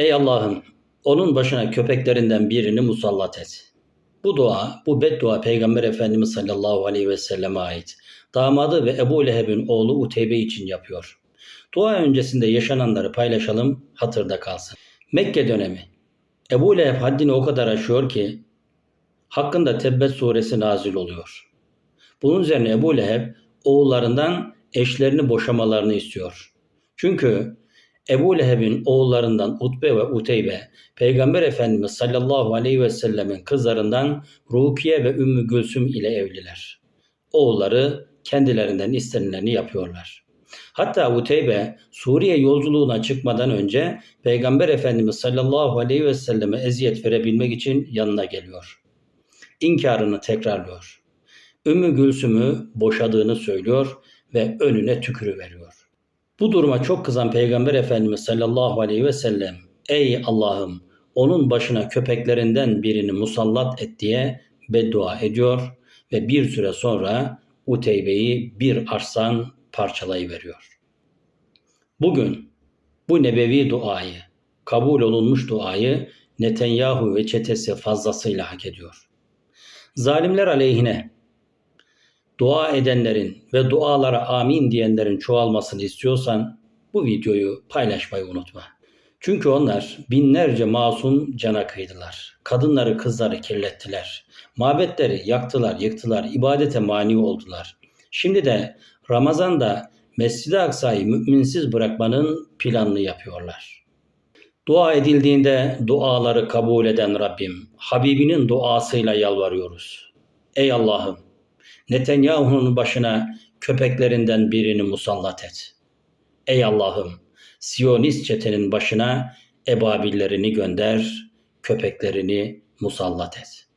Ey Allah'ım onun başına köpeklerinden birini musallat et. Bu dua, bu beddua Peygamber Efendimiz sallallahu aleyhi ve selleme ait. Damadı ve Ebu Leheb'in oğlu Uteybe için yapıyor. Dua öncesinde yaşananları paylaşalım, hatırda kalsın. Mekke dönemi. Ebu Leheb haddini o kadar aşıyor ki hakkında Tebbet suresi nazil oluyor. Bunun üzerine Ebu Leheb oğullarından eşlerini boşamalarını istiyor. Çünkü Ebu Leheb'in oğullarından Utbe ve Uteybe, Peygamber Efendimiz sallallahu aleyhi ve sellemin kızlarından Rukiye ve Ümmü Gülsüm ile evliler. Oğulları kendilerinden istenileni yapıyorlar. Hatta Uteybe Suriye yolculuğuna çıkmadan önce Peygamber Efendimiz sallallahu aleyhi ve selleme eziyet verebilmek için yanına geliyor. İnkarını tekrarlıyor. Ümmü Gülsüm'ü boşadığını söylüyor ve önüne tükürüveriyor. Bu duruma çok kızan Peygamber Efendimiz sallallahu aleyhi ve sellem Ey Allah'ım onun başına köpeklerinden birini musallat et diye beddua ediyor ve bir süre sonra Uteybe'yi bir arslan parçalayıveriyor. Bugün bu nebevi duayı, kabul olunmuş duayı Netanyahu ve çetesi fazlasıyla hak ediyor. Zalimler aleyhine dua edenlerin ve dualara amin diyenlerin çoğalmasını istiyorsan bu videoyu paylaşmayı unutma. Çünkü onlar binlerce masum cana kıydılar. Kadınları kızları kirlettiler. Mabetleri yaktılar yıktılar. ibadete mani oldular. Şimdi de Ramazan'da Mescid-i Aksa'yı müminsiz bırakmanın planını yapıyorlar. Dua edildiğinde duaları kabul eden Rabbim, Habibinin duasıyla yalvarıyoruz. Ey Allah'ım, Netanyahu'nun başına köpeklerinden birini musallat et. Ey Allah'ım, Siyonist çetenin başına ebabillerini gönder, köpeklerini musallat et.